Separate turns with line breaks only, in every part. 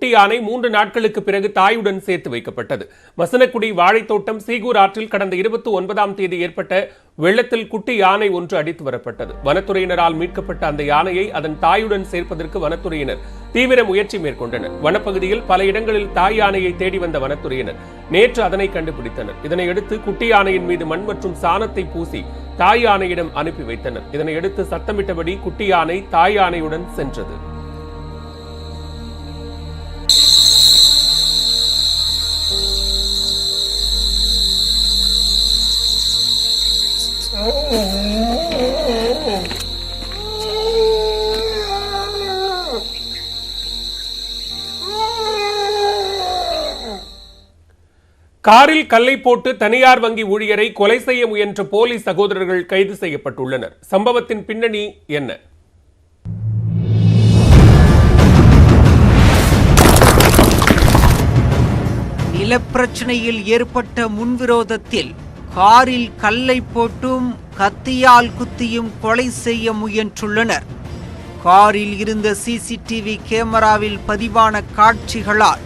குட்டி யானை மூன்று நாட்களுக்கு பிறகு தாயுடன் சேர்த்து வைக்கப்பட்டது. மசனக்குடி வாழைத்தோட்டம் சீகூர் ஆற்றில் கடந்த இருபத்தி ஒன்பதாம் தேதி ஏற்பட்ட வெள்ளத்தில் குட்டி யானை ஒன்று அடித்து வரப்பட்டது. வனத்துறையினரால் மீட்கப்பட்ட அந்த யானையை அதன் தாயுடன் சேர்ப்பதற்கு வனத்துறையினர் தீவிர முயற்சி மேற்கொண்டனர். வனப்பகுதியில் பல இடங்களில் தாய் யானையை தேடி வந்த வனத்துறையினர் நேற்று அதனை கண்டுபிடித்தனர். இதனையடுத்து குட்டி யானையின் மீது மண் மற்றும் சாணத்தை பூசி தாய் யானையிடம் அனுப்பி வைத்தனர். இதனையடுத்து சத்தமிட்டபடி குட்டி யானை தாய் யானையுடன் சென்றது. காரில் கல்லை போட்டு தனியார் வங்கி ஊழியரை கொலை செய்ய முயன்ற போலீஸ் சகோதரர்கள் கைது செய்யப்பட்டுள்ளனர். சம்பவத்தின் பின்னணி என்ன?
நிலப்பிரச்சனையில் ஏற்பட்ட முன்விரோதத்தில் காரில் கல்லை போட்டும் கத்தியால் குத்தியும் கொலை செய்ய முயன்றுள்ளனர். காரில் இருந்த சிசிடிவி கேமராவில் பதிவான காட்சிகளால்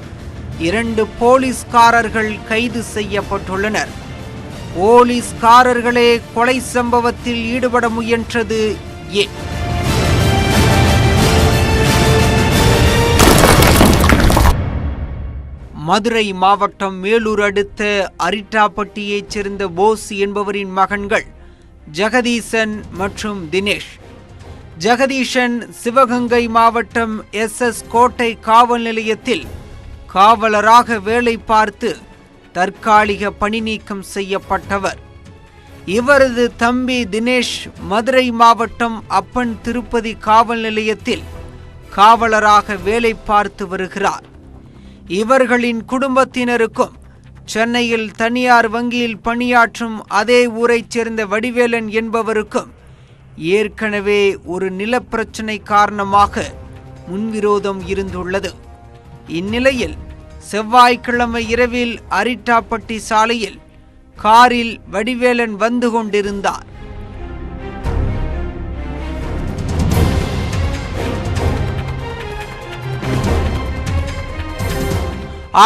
இரண்டு போலீஸ்காரர்கள் கைது செய்யப்பட்டுள்ளனர். போலீஸ்காரர்களே கொலை சம்பவத்தில் ஈடுபட முயன்றது ஏ. மதுரை மாவட்டம் மேலூர் அடுத்த அரிட்டாப்பட்டியைச் சேர்ந்த போஸ் என்பவரின் மகன்கள் ஜெகதீசன் மற்றும் தினேஷ். ஜெகதீஷன் சிவகங்கை மாவட்டம் எஸ் எஸ் கோட்டை காவல் நிலையத்தில் காவலராக வேலை பார்த்து தற்காலிக பணி நீக்கம் செய்யப்பட்டவர். இவரது தம்பி தினேஷ் மதுரை மாவட்டம் அப்பன் திருப்பதி காவல் நிலையத்தில் காவலராக வேலை பார்த்து வருகிறார். இவர்களின் குடும்பத்தினருக்கும் சென்னையில் தனியார் வங்கியில் பணியாற்றும் அதே ஊரைச் சேர்ந்த வடிவேலன் என்பவருக்கும் ஏற்கனவே ஒரு நிலப்பிரச்சனை காரணமாக முன்விரோதம் இருந்துள்ளது. இந்நிலையில் செவ்வாய்க்கிழமை இரவில் அரிட்டாப்பட்டி சாலையில் காரில் வடிவேலன் வந்து கொண்டிருந்தார்.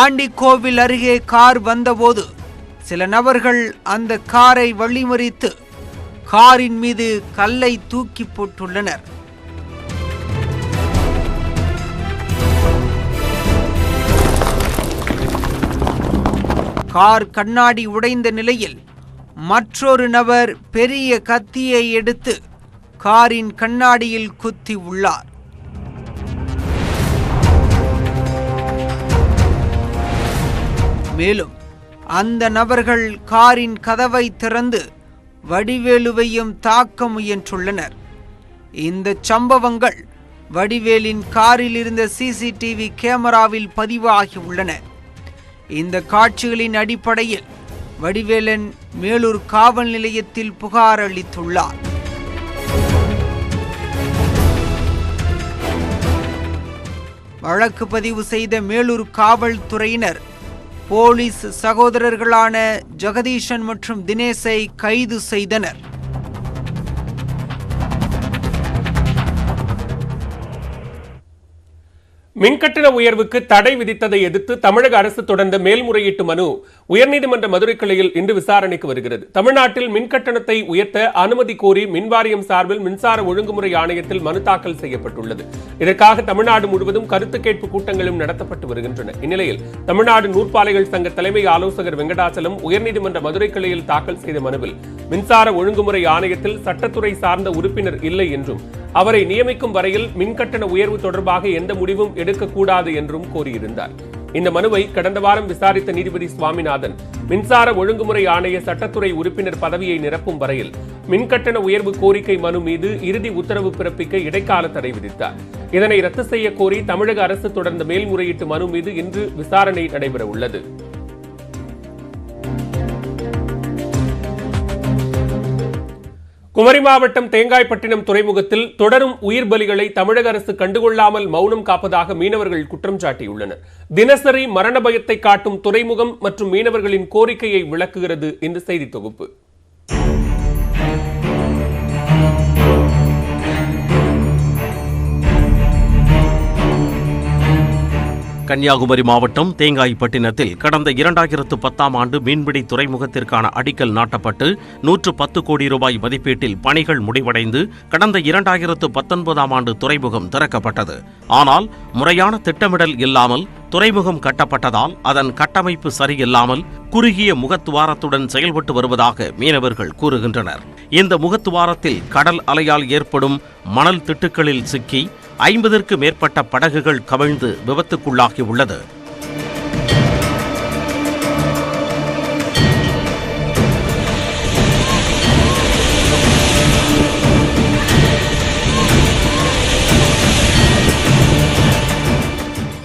ஆண்டிக்கோவில் அருகே கார் வந்தபோது சில நபர்கள் அந்த காரை வழிமறித்து காரின் மீது கல்லை தூக்கி போட்டுள்ளனர். கார் கண்ணாடி உடைந்த நிலையில் மற்றொரு நபர் பெரிய கத்தியை எடுத்து காரின் கண்ணாடியில் குத்தி உள்ளார். மேலும் அந்த நபர்கள் காரின் கதவை திறந்து வடிவேலுவையும் தாக்க முயன்றுள்ளனர். இந்த சம்பவங்கள் வடிவேலின் காரில் இருந்த சிசிடிவி கேமராவில் பதிவாகி உள்ளன. இந்த காட்சிகளின் அடிப்படையில் வடிவேலன் மேலூர் காவல் நிலையத்தில் புகார் அளித்துள்ளார். வழக்கு பதிவு செய்த மேலூர் காவல்துறையினர் போலீஸ் சகோதரர்களான ஜெகதீஷன் மற்றும் தினேஷை கைது செய்தனர்.
மின்கட்டண உயர்வுக்கு தடை விதித்ததை எதிர்த்து தமிழக அரசு தொடர்ந்த மேல்முறையீட்டு மனு உயர்நீதிமன்ற மதுரை கிளையில் இன்று விசாரணைக்கு வருகிறது. தமிழ்நாட்டில் மின்கட்டணத்தை உயர்த்த அனுமதி கோரி மின்வாரியம் சார்பில் மின்சார ஒழுங்குமுறை ஆணையத்தில் மனு தாக்கல் செய்யப்பட்டுள்ளது. இதற்காக தமிழ்நாடு முழுவதும் கருத்து கேட்பு கூட்டங்களும் நடத்தப்பட்டு வருகின்றன. இந்நிலையில் தமிழ்நாடு நூற்பாலைகள் சங்க தலைமை ஆலோசகர் வெங்கடாச்சலம் உயர்நீதிமன்ற மதுரை கிளையில் தாக்கல் செய்த மனுவில் மின்சார ஒழுங்குமுறை ஆணையத்தில் சட்டத்துறை சார்ந்த உறுப்பினர் இல்லை என்றும் அவரை நியமிக்கும் வரையில் மின்கட்டண உயர்வு தொடர்பாக எந்த முடிவும் எடுக்கக்கூடாது என்றும் கூறியிருந்தார் இந்த மனுவை கடந்த வாரம் விசாரித்த நீதிபதி சுவாமிநாதன் மின்சார ஒழுங்குமுறை ஆணைய சட்டத்துறை உறுப்பினர் பதவியை நிரப்பும் வரையில் மின்கட்டண உயர்வு கோரிக்கை மனு மீது இறுதி உத்தரவு பிறப்பிக்க இடைக்கால தடை விதித்தார். இதனை ரத்து செய்ய கோரி தமிழக அரசு தொடர்ந்த மேல்முறையீட்டு மனு மீது இன்று விசாரணை நடைபெற உள்ளது குமரி மாவட்டம் தேங்காய்பட்டினம் துறைமுகத்தில் தொடரும் உயிர் பலிகளை தமிழக அரசு கண்டுகொள்ளாமல் மௌனம் காப்பதாக மீனவர்கள் குற்றம் சாட்டியுள்ளனர். தினசரி மரண பயத்தை காட்டும் துறைமுகம் மற்றும் மீனவர்களின் கோரிக்கையை விளக்குகிறது இந்த செய்தி தொகுப்பு.
கன்னியாகுமரி மாவட்டம் தேங்காய்பட்டினத்தில் கடந்த இரண்டாயிரத்து பத்தாம் ஆண்டு மீன்பிடி துறைமுகத்திற்கான அடிக்கல் நாட்டப்பட்டு நூற்று பத்து கோடி ரூபாய் மதிப்பீட்டில் பணிகள் முடிவடைந்து கடந்த இரண்டாயிரத்து பத்தொன்பதாம் ஆண்டு துறைமுகம் திறக்கப்பட்டது. ஆனால் முறையான திட்டமிடல் இல்லாமல் துறைமுகம் கட்டப்பட்டதால் அதன் கட்டமைப்பு சரியில்லாமல் குறுகிய முகத்துவாரத்துடன் செயல்பட்டு வருவதாக மீனவர்கள் கூறுகின்றனர். இந்த முகத்துவாரத்தில் கடல் அலையால் ஏற்படும் மணல் திட்டுக்களில் சிக்கி ஐம்பதற்கு மேற்பட்ட படகுகள் கவிழ்ந்து விபத்துக்குள்ளாகியுள்ளது.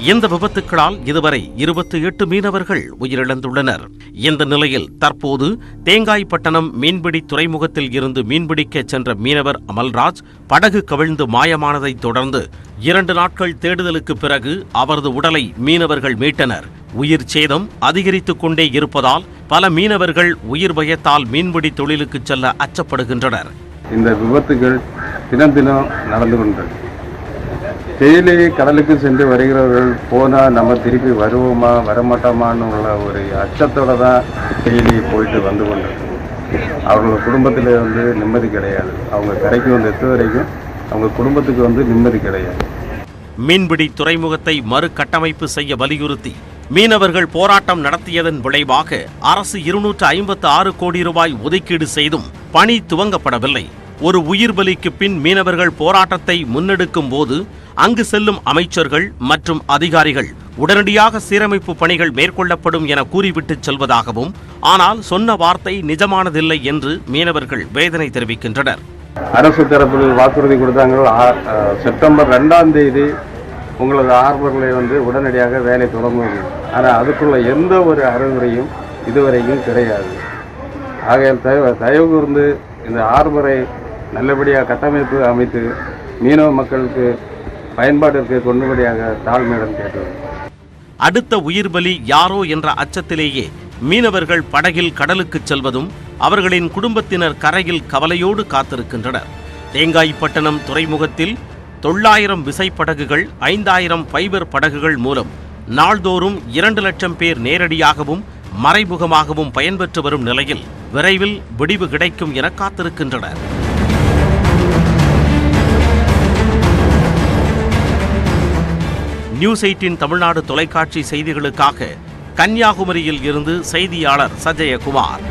இந்த விபத்துக்களால் இதுவரை இருபத்தி எட்டு மீனவர்கள் உயிரிழந்துள்ளனர். இந்த நிலையில் தற்போது தேங்காய்பட்டணம் மீன்பிடி துறைமுகத்தில் இருந்து மீன்பிடிக்க சென்ற மீனவர் அமல்ராஜ் படகு கவிழ்ந்து மாயமானதைத் தொடர்ந்து இரண்டு நாட்கள் தேடுதலுக்கு பிறகு அவரது உடலை மீனவர்கள் மீட்டனர். உயிர் சேதம் அதிகரித்துக் கொண்டே இருப்பதால் பல மீனவர்கள் உயிர் பயத்தால் மீன்பிடி தொழிலுக்கு செல்ல அச்சப்படுகின்றனர்.
இந்த விபத்துகள் தினம் தினம் நடந்து கொண்டது தேயிலை கடலுக்கு சென்று வருகிறவர்கள் போனால் நம்ம திருப்பி வருவோமா வரமாட்டோமான்னு உள்ள ஒரு அச்சத்தோட தான் டெய்லி போயிட்டு வந்து கொண்டது அவங்க குடும்பத்தில் வந்து நிம்மதி கிடையாது. அவங்க கரைக்கு வந்து எத்த வரைக்கும் அவங்க குடும்பத்துக்கு வந்து நிம்மதி கிடையாது.
மீன்பிடி துறைமுகத்தை மறுகட்டமைப்பு செய்ய வலியுறுத்தி மீனவர்கள் போராட்டம் நடத்தியதன் விளைவாக அரசு இருநூற்று ஐம்பத்து ஆறு கோடி ரூபாய் ஒதுக்கீடு செய்தும் பணி துவங்கப்படவில்லை. ஒரு உயிர் பலிக்கு பின் மீனவர்கள் போராட்டத்தை முன்னெடுக்கும் போது அங்கு செல்லும் அமைச்சர்கள் மற்றும் அதிகாரிகள் உடனடியாக சீரமைப்பு பணிகள் மேற்கொள்ளப்படும் என கூறிவிட்டு செல்வதாகவும் ஆனால் சொன்ன வார்த்தை நிஜமானதில்லை என்று மீனவர்கள் வேதனை தெரிவிக்கின்றனர்.
அரசு தரப்பில் வாக்குறுதி கொடுத்தாங்க செப்டம்பர் ரெண்டாம் தேதி உங்களது ஆர்வர்களை வந்து உடனடியாக வேலை தொடங்கும் ஆனால் அதுக்குள்ள எந்த ஒரு அறிவுரையும் இதுவரைக்கும் கிடையாது. ஆகையால் தயவு தயவு கூர்ந்து இந்த ஆர்வரை நல்லபடியாக கட்டமைப்பு அமைத்து மீனவ மக்களுக்கு பயன்பாட்டிற்கு கொண்டுபடியாக தாழ்மையுடன் கேட்டது
அடுத்த உயிர் பலி யாரோ என்ற அச்சத்திலேயே மீனவர்கள் படகில் கடலுக்கு செல்வதும் அவர்களின் குடும்பத்தினர் கரையில் கவலையோடு காத்திருக்கின்றனர். தேங்காய்பட்டணம் துறைமுகத்தில் தொள்ளாயிரம் விசைப்படகுகள் ஐந்தாயிரம் ஃபைபர் படகுகள் மூலம் நாள்தோறும் இரண்டு லட்சம் பேர் நேரடியாகவும் மறைமுகமாகவும் பயன்பெற்று வரும் நிலையில் விரைவில் விடிவு கிடைக்கும் என காத்திருக்கின்றனர். நியூஸ் எயிட்டின் தமிழ்நாடு தொலைக்காட்சி செய்திகளுக்காக கன்னியாகுமரியில் இருந்து செய்தியாளர் சஜயகுமார்.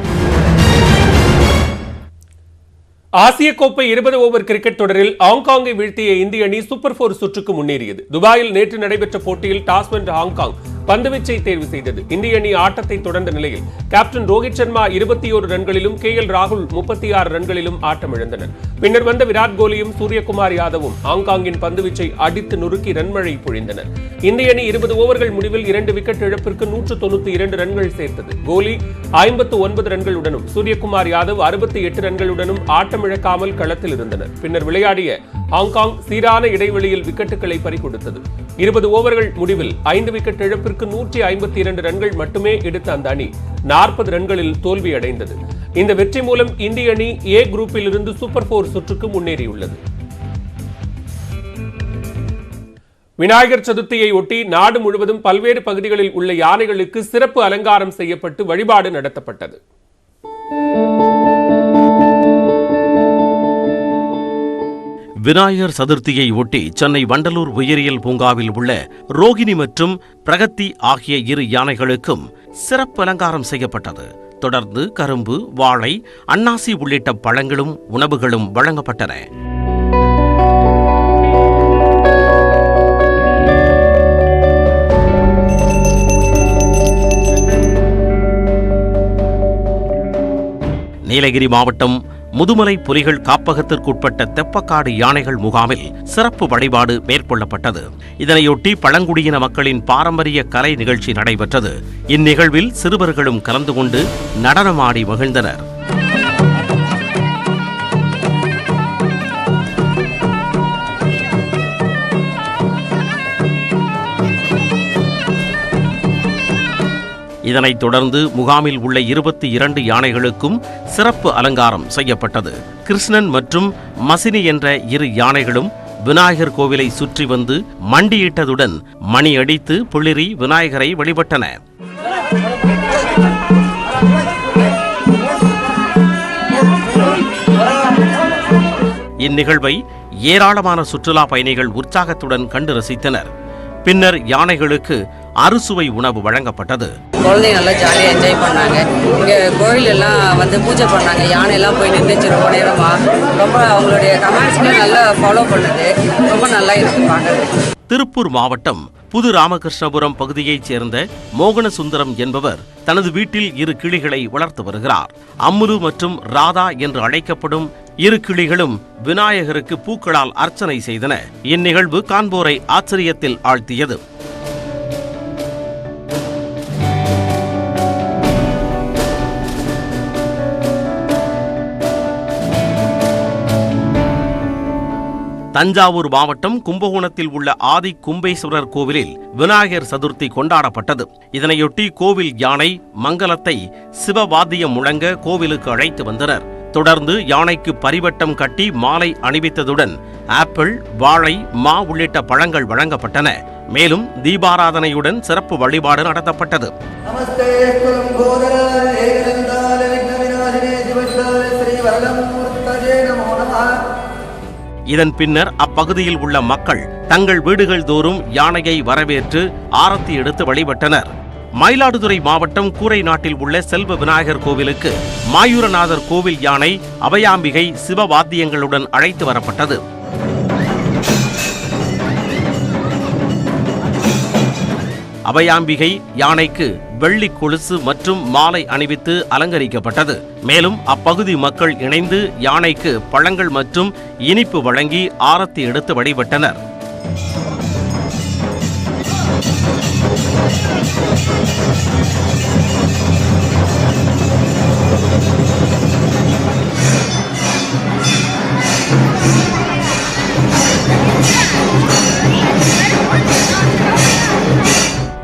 ஆசிய கோப்பை இருபது ஓவர் கிரிக்கெட் தொடரில் ஹாங்காங்கை வீழ்த்திய இந்திய அணி சூப்பர் போர் சுற்றுக்கு முன்னேறியது. துபாயில் நேற்று நடைபெற்ற போட்டியில் டாஸ் வென்ற ஹாங்காங் பந்துவீச்சை தேர்வு செய்தது. இந்திய அணி ஆட்டத்தை தொடர்ந்த நிலையில் கேப்டன் ரோஹித் சர்மா இருபத்தி ஓரு ரன்களிலும் கே எல் ராகுல் முப்பத்தி ஆறு ரன்களிலும் ஆட்டமிழந்தனர். பின்னர் வந்த விராட் கோலியும் சூரியகுமார் யாதவும் ஹாங்காங்கின் பந்துவீச்சை அடித்து நொறுக்கி ரன்மழை பொழிந்தனர். இந்திய அணி இருபது ஓவர்கள் முடிவில் இரண்டு விக்கெட் இழப்பிற்கு நூற்று தொண்ணூத்தி இரண்டு ரன்கள் சேர்த்தது. கோலி ஐம்பத்து ஒன்பது ரன்களுடனும் சூரியகுமார் யாதவ் அறுபத்தி எட்டு ரன்களுடனும் ஆட்டமிழக்காமல் களத்தில் இருந்தனர். பின்னர் விளையாடிய ஹாங்காங் சீரான இடைவெளியில் விக்கெட்டுகளை பறிகொடுத்தது. இருபது ஓவர்கள் முடிவில் ஐந்து விக்கெட் இழப்பிற்கு நூற்றி ஐம்பத்தி இரண்டு ரன்கள் மட்டுமே எடுத்த அந்த அணி நாற்பது ரன்களில் தோல்வியடைந்தது. இந்த வெற்றி மூலம் இந்திய அணி ஏ குரூப்பில் இருந்து சூப்பர் போர் சுற்றுக்கு முன்னேறியுள்ளது. விநாயகர் சதுர்த்தியை ஒட்டி நாடு முழுவதும் பல்வேறு பகுதிகளில் உள்ள யானைகளுக்கு சிறப்பு அலங்காரம் செய்யப்பட்டு வழிபாடு நடத்தப்பட்டது.
விநாயகர் சதுர்த்தியை ஒட்டி சென்னை வண்டலூர் உயிரியல் பூங்காவில் உள்ள ரோகிணி மற்றும் பிரகத்தி ஆகிய இரு யானைகளுக்கும் சிறப்பு அலங்காரம் செய்யப்பட்டது. தொடர்ந்து கரும்பு வாழை அன்னாசி உள்ளிட்ட பழங்களும் உணவுகளும் வழங்கப்பட்டன. நீலகிரி மாவட்டம் முதுமலை புலிகள் காப்பகத்திற்குட்பட்ட தெப்பக்காடு யானைகள் முகாமில் சிறப்பு வழிபாடு மேற்கொள்ளப்பட்டது. இதனையொட்டி பழங்குடியின மக்களின் பாரம்பரிய கலை நிகழ்ச்சி நடைபெற்றது. இந்நிகழ்வில் சிறுவர்களும் கலந்து கொண்டு நடனமாடி மகிழ்ந்தனர். இதனைத் தொடர்ந்து முகாமில் உள்ள இருபத்தி இரண்டு யானைகளுக்கும் சிறப்பு அலங்காரம் செய்யப்பட்டது. கிருஷ்ணன் மற்றும் மசினி என்ற இரு யானைகளும் விநாயகர் கோவிலை சுற்றி வந்து மண்டியிட்டதுடன் மணி அடித்து பிளிரி விநாயகரை வழிபட்டன. இந்நிகழ்வை ஏராளமான சுற்றுலா பயணிகள் உற்சாகத்துடன் கண்டு ரசித்தனர். பின்னர் யானைகளுக்கு அறுசுவை உணவு வழங்கப்பட்டது.
குழந்தைங்க நல்லா ஜாலியாக என்ஜாய் பண்ணாங்க. இங்கே கோயில் எல்லாம் வந்து பூஜை பண்ணாங்க. யானை எல்லாம் போய் நின்றுச்சு ரொம்ப நேரமாக ரொம்ப அவங்களுடைய கமெண்ட்ஸ்மே நல்லா ஃபாலோ பண்ணுது. ரொம்ப நல்லா இருக்குது பார்க்குறது
திருப்பூர் மாவட்டம் புது ராமகிருஷ்ணபுரம் பகுதியைச் சேர்ந்த மோகனசுந்தரம் என்பவர் தனது வீட்டில் இரு கிளிகளை வளர்த்து வருகிறார். அம்முலு மற்றும் ராதா என்று அழைக்கப்படும் இரு கிளிகளும் விநாயகருக்கு பூக்களால் அர்ச்சனை செய்தன. இந்நிகழ்வு காண்போரை ஆச்சரியத்தில் ஆழ்த்தியது. தஞ்சாவூர் மாவட்டம் கும்பகோணத்தில் உள்ள ஆதி கும்பேஸ்வரர் கோவிலில் விநாயகர் சதுர்த்தி கொண்டாடப்பட்டது. இதனையொட்டி கோவில் யானை மங்கலத்தை சிவவாத்தியம் முழங்க கோவிலுக்கு அழைத்து வந்தனர். தொடர்ந்து யானைக்கு பரிவட்டம் கட்டி மாலை அணிவித்ததுடன் ஆப்பிள் வாழை மா உள்ளிட்ட பழங்கள் வழங்கப்பட்டன. மேலும் தீபாராதனையுடன் சிறப்பு வழிபாடு நடத்தப்பட்டது. இதன் பின்னர் அப்பகுதியில் உள்ள மக்கள் தங்கள் வீடுகள் தோறும் யானையை வரவேற்று ஆரத்தி எடுத்து வழிபட்டனர். மயிலாடுதுறை மாவட்டம் கூரை நாட்டில் உள்ள செல்வ விநாயகர் கோவிலுக்கு மாயூரநாதர் கோவில் யானை அபயாம்பிகை சிவவாத்தியங்களுடன் அழைத்து வரப்பட்டது. அபயாம்பிகை யானைக்கு வெள்ளி கொலுசு மற்றும் மாலை அணிவித்து அலங்கரிக்கப்பட்டது. மேலும் அப்பகுதி மக்கள் இணைந்து யானைக்கு பழங்கள் மற்றும் இனிப்பு வழங்கி ஆரத்தி எடுத்து வழிபட்டனர்.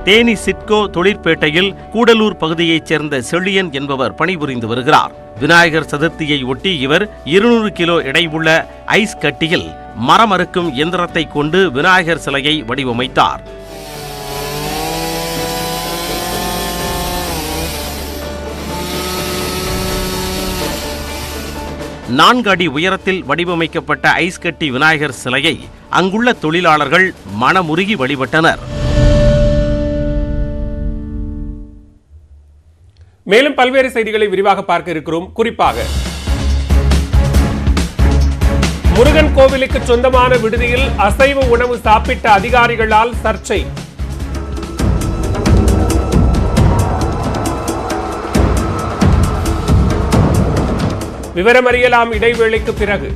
தேனி சிட்கோ தொழிற்பேட்டையில் கூடலூர் பகுதியைச் சேர்ந்த செழியன் என்பவர் பணிபுரிந்து வருகிறார். விநாயகர் சதுர்த்தியை ஒட்டி இவர் இருநூறு கிலோ எடையுள்ள ஐஸ் கட்டியில் மரம் அறுக்கும் இயந்திரத்தை கொண்டு விநாயகர் சிலையை வடிவமைத்தார். நான்கு அடி உயரத்தில் வடிவமைக்கப்பட்ட ஐஸ் கட்டி விநாயகர் சிலையை அங்குள்ள தொழிலாளர்கள் மனமுருகி வழிபட்டனர்.
மேலும் பல்வேறு செய்திகளை விரிவாக பார்க்க இருக்கிறோம். குறிப்பாக முருகன் கோவிலுக்கு சொந்தமான விடுதியில் அசைவ உணவு சாப்பிட்ட அதிகாரிகளால் சர்ச்சை. விவரமறியலாம் இடைவேளைக்கு பிறகு.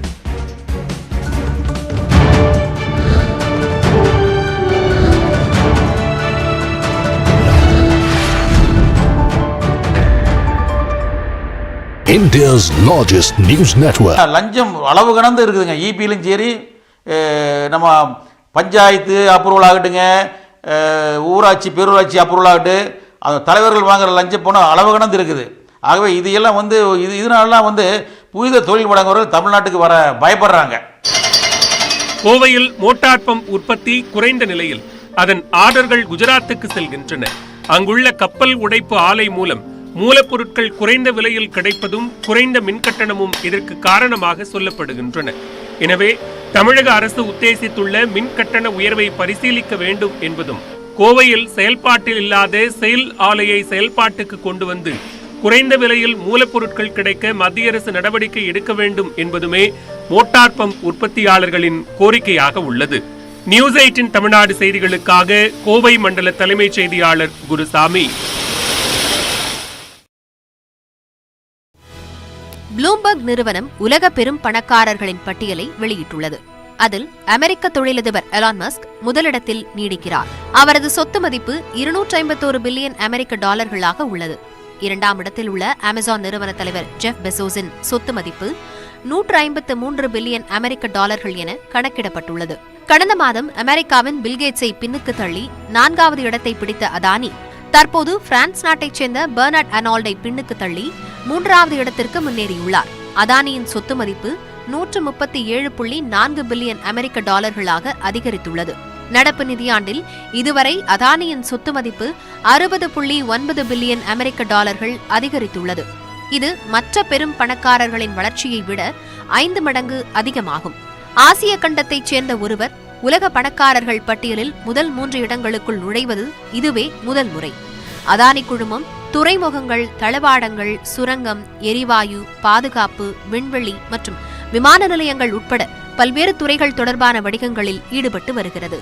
India's largest news network.
லஞ்சம் அளவு கடந்து இருக்குதுங்க. இபியிலும் சரி அஹ், நம்ம பஞ்சாயத்து அப்ரூவல் ஆகட்டுங்க ஊராட்சி பேரூராட்சி அப்ரூவல் ஆகட்டும் அந்த தலைவர்கள் வாங்குற லஞ்ச பணம் அளவு கடந்து இருக்குது. ஆகவே இது எல்லாம் வந்து இது இதனாலலாம் வந்து புதித தொழில் வழங்குறவர்கள் தமிழ்நாட்டுக்கு வர பயப்படுறாங்க.
கோவையில் மோட்டார் பம்ப் உற்பத்தி குறைந்த நிலையில் அதன் ஆர்டர்கள் குஜராத்துக்கு செல்கின்றன. அங்குள்ள கப்பல் உடைப்பு ஆலை மூலம் மூலப்பொருட்கள் குறைந்த விலையில் கிடைப்பதும் குறைந்த மின்கட்டணமும் இதற்கு காரணமாக சொல்லப்படுகின்றன. எனவே தமிழக அரசு உத்தேசித்துள்ள மின்கட்டண உயர்வை பரிசீலிக்க வேண்டும் என்பதும் கோவையில் செயல்பாட்டில் இல்லாத செயல் ஆலையை செயல்பாட்டுக்கு கொண்டு வந்து குறைந்த விலையில் மூலப்பொருட்கள் கிடைக்க மத்திய அரசு நடவடிக்கை எடுக்க வேண்டும் என்பதுமே மோட்டார் பம்ப் உற்பத்தியாளர்களின் கோரிக்கையாக உள்ளது. நியூஸ் எயிட்டின் தமிழ்நாடு செய்திகளுக்காக கோவை மண்டல தலைமைச் செய்தியாளர் குருசாமி.
ப்ளூம்பர்க் நிறுவனம் உலக பெரும் பணக்காரர்களின் பட்டியலை வெளியிட்டுள்ளது. அதில் அமெரிக்க தொழிலதிபர் எலான் மஸ்க் முதலிடத்தில் நீடிக்கிறார். அவரது சொத்து மதிப்பு இருநூற்றி ஐம்பத்தோரு பில்லியன் அமெரிக்க டாலர்களாக உள்ளது. இரண்டாம் இடத்தில் உள்ள அமேசான் நிறுவன தலைவர் ஜெஃப் பெசோஸின் சொத்து மதிப்பு நூற்று ஐம்பத்து மூன்று பில்லியன் அமெரிக்க டாலர்கள் என கணக்கிடப்பட்டுள்ளது. கடந்த மாதம் அமெரிக்காவின் பில்கேட்ஸை பின்னுக்கு தள்ளி நான்காவது இடத்தை பிடித்த அதானி தற்போது பிரான்ஸ் நாட்டைச் சேர்ந்த பெர்னார்ட் அனால்டை பின்னுக்கு தள்ளி மூன்றாவது இடத்திற்கு முன்னேறியுள்ளார். அதானியின் சொத்து மதிப்பு நூற்று முப்பத்தி ஏழு புள்ளி நான்கு பில்லியன் அமெரிக்க டாலர்களாக அதிகரித்துள்ளது. நடப்பு நிதியாண்டில் இதுவரை அதானியின் சொத்து மதிப்பு அறுபது புள்ளி ஒன்பது பில்லியன் அமெரிக்க டாலர்கள் அதிகரித்துள்ளது. இது மற்ற பெரும் பணக்காரர்களின் வளர்ச்சியை விட ஐந்து மடங்கு அதிகமாகும். ஆசிய கண்டத்தைச் சேர்ந்த ஒருவர் உலக பணக்காரர்கள் பட்டியலில் முதல் மூன்று இடங்களுக்குள் நுழைவது இதுவே முதல் முறை. அதானி குழுமம் துறைமுகங்கள் தளவாடங்கள் சுரங்கம் எரிவாயு பாதுகாப்பு விண்வெளி மற்றும் விமான நிலையங்கள் உட்பட பல்வேறு துறைகள் தொடர்பான வணிகங்களில் ஈடுபட்டு வருகிறது.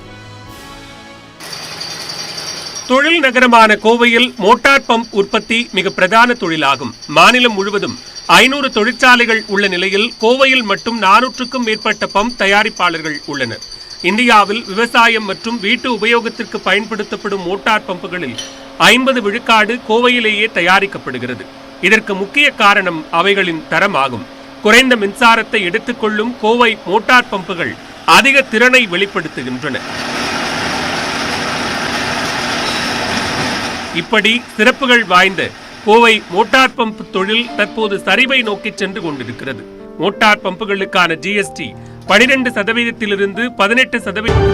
தொழில் நகரமான கோவையில் மோட்டார் பம்ப் உற்பத்தி மிக பிரதான தொழிலாகும். மாநிலம் முழுவதும் ஐநூறு தொழிற்சாலைகள் உள்ள நிலையில் கோவையில் மட்டும் நானூற்றுக்கும் மேற்பட்ட பம்ப் தயாரிப்பாளர்கள் உள்ளனர். இந்தியாவில் விவசாயம் மற்றும் வீட்டு உபயோகத்திற்கு பயன்படுத்தப்படும் மோட்டார் பம்புகளில் ஐம்பது விழுக்காடு கோவையிலேயே தயாரிக்கப்படுகிறது. இதற்கு முக்கிய காரணம் அவைகளின் தரமாகும். குறைந்த மின்சாரத்தை எடுத்துக்கொள்ளும் கோவை மோட்டார் பம்புகள் அதிக திறனை வெளிப்படுத்துகின்றன. இப்படி சிறப்புகள் வாய்ந்த கோவை மோட்டார் பம்ப் தொழில் தற்போது சரிவை நோக்கி சென்று கொண்டிருக்கிறது. மோட்டார் பம்புகளுக்கான ஜிஎஸ்டி பனிரெண்டு சதவீதத்திலிருந்து பதினெட்டு சதவீதம்